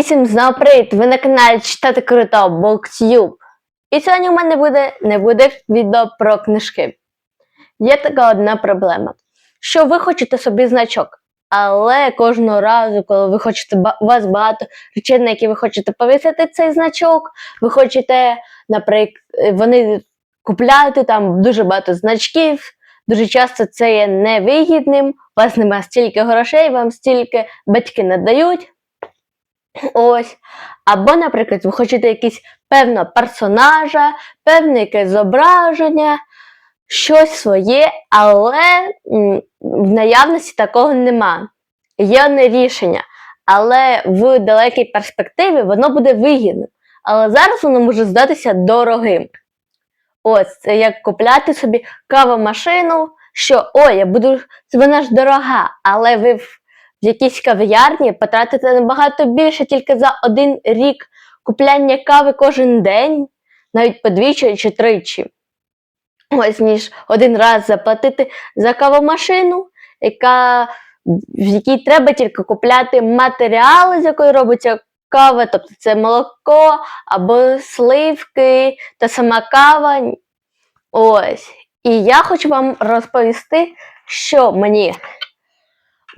І всім знову привіт! Ви на каналі Читати Круто BookTube. І сьогодні у мене буде, не буде відео про книжки. Є така одна проблема, що ви хочете собі значок, але кожного разу, коли ви хочете у вас багато речей, на які ви хочете повісити цей значок, ви хочете, наприклад, вони купляти там дуже багато значків. Дуже часто це є невигідним, у вас немає стільки грошей, вам стільки батьки не дають. Ось. Або, наприклад, ви хочете якийсь певного персонажа, певне якесь зображення, щось своє, але в наявності такого нема. Є одне рішення, але в далекій перспективі воно буде вигідним. Але зараз воно може здатися дорогим. Ось, це як купляти собі кавомашину, що ой, я буду, вона ж дорога, але ви в якійсь кав'ярні потратите набагато більше тільки за один рік купляння кави кожен день, навіть подвічі чи тричі. Ось ніж один раз заплатити за кавомашину, яка, в якій треба тільки купляти матеріали, з якої робиться кава, тобто це молоко або сливки та сама кава. Ось. І я хочу вам розповісти, що мені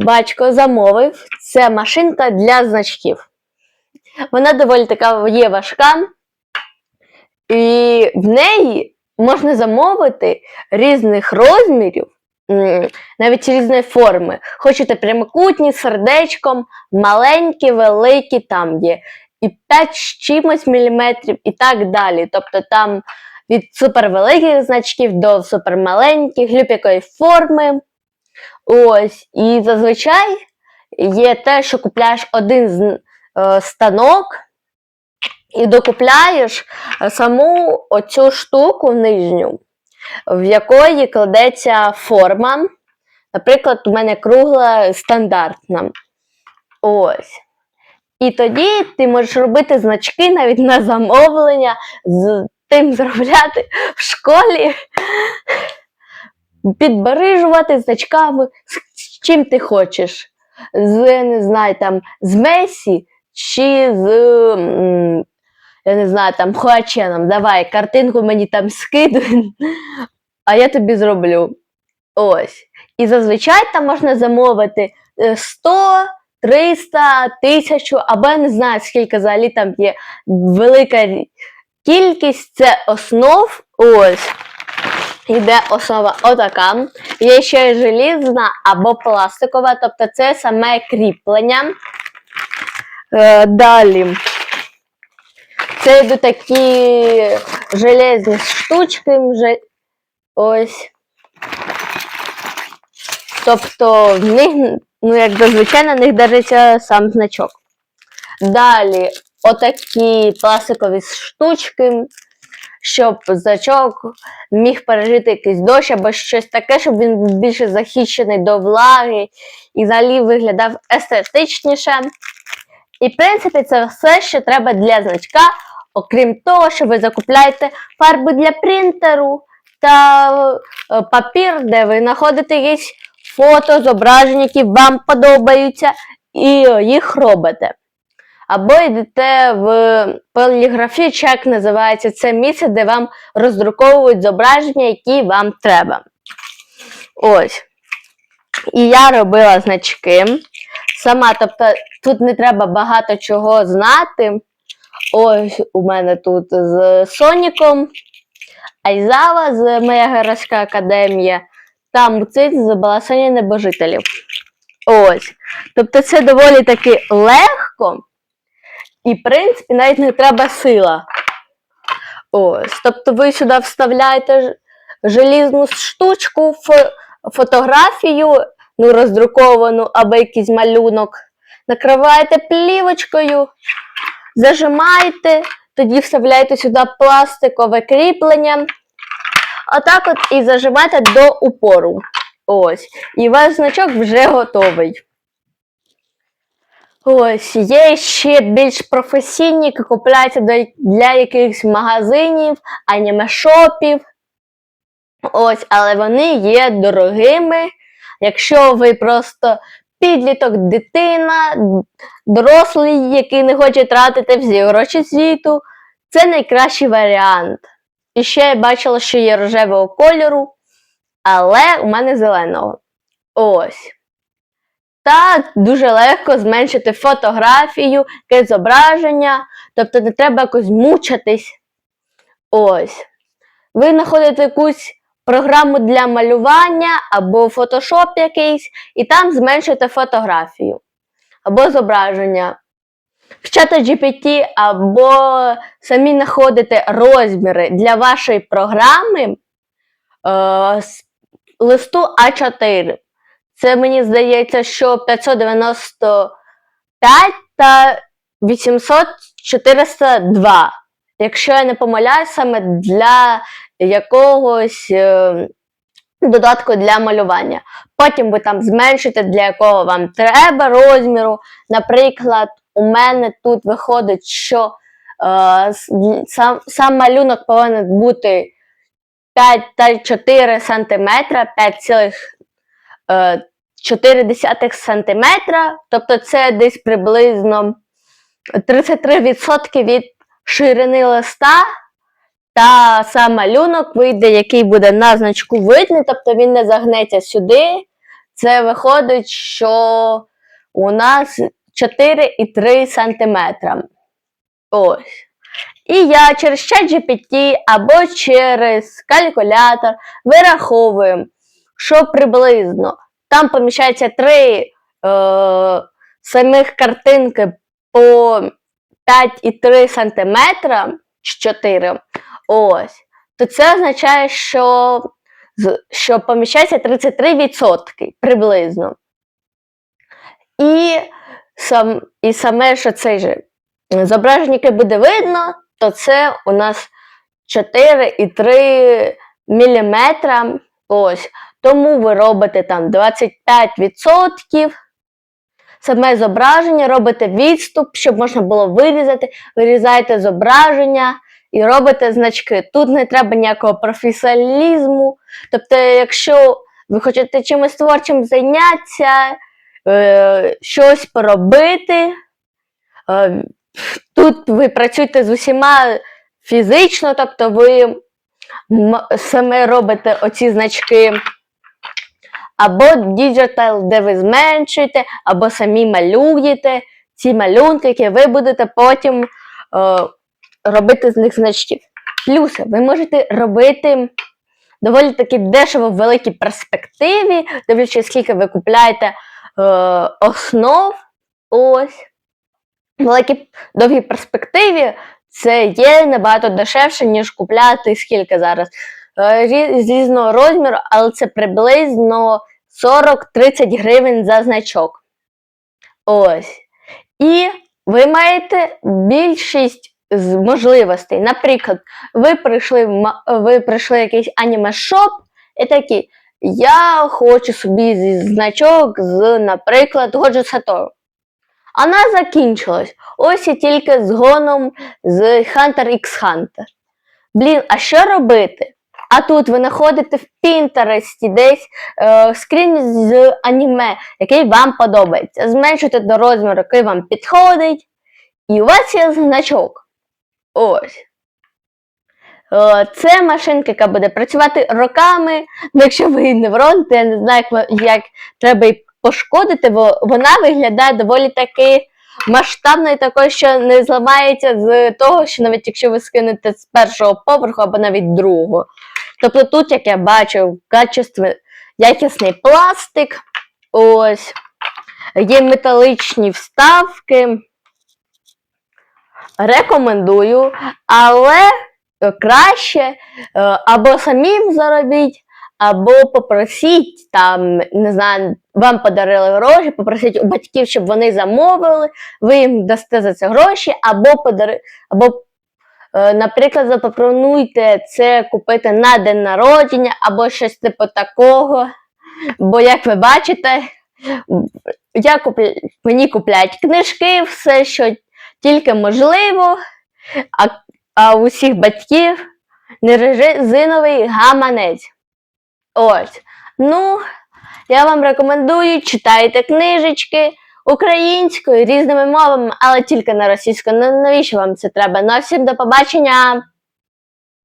батько замовив. Це машинка для значків. Вона доволі така є важка, і в неї можна замовити різних розмірів, навіть різної форми. Хочете прямокутні, сердечком, маленькі, великі там є. І 5 з чимось міліметрів, і так далі. Тобто там від супервеликих значків до супермаленьких, любякої форми. Ось, і зазвичай є те, що купляєш один з, е, станок і докупляєш е, саму оцю штуку нижню, в якої кладеться форма. Наприклад, у мене кругла стандартна. Ось. І тоді ти можеш робити значки навіть на замовлення, з тим заробляти в школі підбережувати значками, з чим ти хочеш. З, не знаю, там, з Месі чи з, м, я не знаю, там, Хуаченом. Давай, картинку мені там скидуй, а я тобі зроблю. Ось. І зазвичай там можна замовити е, 100, 300, 1000, або я не знаю, скільки взагалі там є велика кількість, це основ. Ось. Йде основа отака. Є ще желізна або пластикова, тобто це саме кріплення. Е, далі. Це йдуть такі железні штучки. Ось. Тобто в них, ну як зазвичай, на них держиться сам значок. Далі, отакі пластикові штучки, щоб значок міг пережити якийсь дощ або щось таке, щоб він більше захищений до влаги і взагалі виглядав естетичніше. І, в принципі, це все, що треба для значка, окрім того, що ви закупляєте фарби для принтеру та е, папір, де ви знаходите якісь фото, зображення, які вам подобаються, і е, їх робите. Або йдете в поліграфію, як називається це місце, де вам роздруковують зображення, які вам треба. Ось. І я робила значки сама, тобто тут не треба багато чого знати. Ось у мене тут з Соніком, Айзава з Моя Геройська Академія та Муцит з Баласоні Небожителів. Ось. Тобто це доволі таки легко. І, в принципі, навіть не треба сила. Ось. Тобто ви сюди вставляєте желізну штучку, фотографію, ну, роздруковану або якийсь малюнок, накриваєте плівочкою, зажимаєте, тоді вставляєте сюди пластикове кріплення. Отак от і зажимаєте до упору. Ось. І ваш значок вже готовий. Ось, є ще більш професійні, які купляються для якихось магазинів, анімешопів. Ось, але вони є дорогими. Якщо ви просто підліток, дитина, дорослий, який не хоче тратити всі гроші світу. Це найкращий варіант. І ще я бачила, що є рожевого кольору, але у мене зеленого. Ось. Та дуже легко зменшити фотографію, якесь зображення, тобто не треба якось мучитись. Ось. Ви знаходите якусь програму для малювання або фотошоп якийсь, і там зменшуєте фотографію або зображення. В чата GPT або самі знаходите розміри для вашої програми е, з листу А4. Це мені здається, що 595 та 8402, Якщо я не помиляюсь, саме для якогось е, додатку для малювання. Потім ви там зменшите, для якого вам треба розміру. Наприклад, у мене тут виходить, що е, сам сам малюнок повинен бути 5 та 4 см, 5,3 0,4 см, тобто це десь приблизно 33% від ширини листа. Та сам малюнок вийде, який буде на значку видний, тобто він не загнеться сюди. Це виходить, що у нас 4,3 см. Ось. І я через ChatGPT або через калькулятор вираховую, що приблизно там поміщається три е, самих картинки по 5,3 см 4. Ось. То це означає, що, що поміщається 33% приблизно. І, сам, і саме, що цей же зображення, буде видно, то це у нас 4,3 мм. Ось. Тому ви робите там 25%. Саме зображення, робите відступ, щоб можна було вирізати, вирізаєте зображення і робите значки. Тут не треба ніякого професіоналізму. Тобто, якщо ви хочете чимось творчим зайнятися, е, щось поробити, е, тут ви працюєте з усіма фізично, тобто ви саме робите оці значки. Або діджитал, де ви зменшуєте, або самі малюєте ці малюнки, які ви будете потім е, робити з них значки. Плюси, ви можете робити доволі таки дешево в великій перспективі, дивлячись, скільки ви купляєте е, основ. Ось. Великій довгій перспективі це є набагато дешевше, ніж купляти скільки зараз. Е, різного розміру, але це приблизно 40-30 гривень за значок. Ось. І ви маєте більшість з можливостей. Наприклад, ви прийшли ви прийшли в якийсь аніме-шоп і такі. Я хочу собі значок з, наприклад, Годжо Сатору. Вона закінчилась. Ось і тільки з гоном з Hunter x Hunter. Блін, а що робити? А тут ви знаходите в Пінтересті десь е, скрін з аніме, який вам подобається. Зменшуйте до розміру, який вам підходить, і у вас є значок. Ось. Е, Це машинка, яка буде працювати роками. Ну, якщо ви неврон, то я не знаю, як, як треба її пошкодити, бо вона виглядає доволі таки масштабною, такою, що не зламається з того, що навіть якщо ви скинете з першого поверху або навіть другого. Тобто тут, як я бачу, качество, якісний пластик, ось, є металичні вставки. Рекомендую, але е, краще е, або самим заробіть, або попросіть там, не знаю, вам подарили гроші, попросіть у батьків, щоб вони замовили, ви їм дасте за це гроші, або подари, або Наприклад, запропонуйте це купити на день народження або щось типу такого. Бо, як ви бачите, я купля... мені купляють книжки, все, що тільки можливо, а, а у всіх батьків не резиновий гаманець. Ось. Ну, Я вам рекомендую читайте книжечки українською, різними мовами, але тільки на російською. Ну навіщо вам це треба? Ну всім до побачення!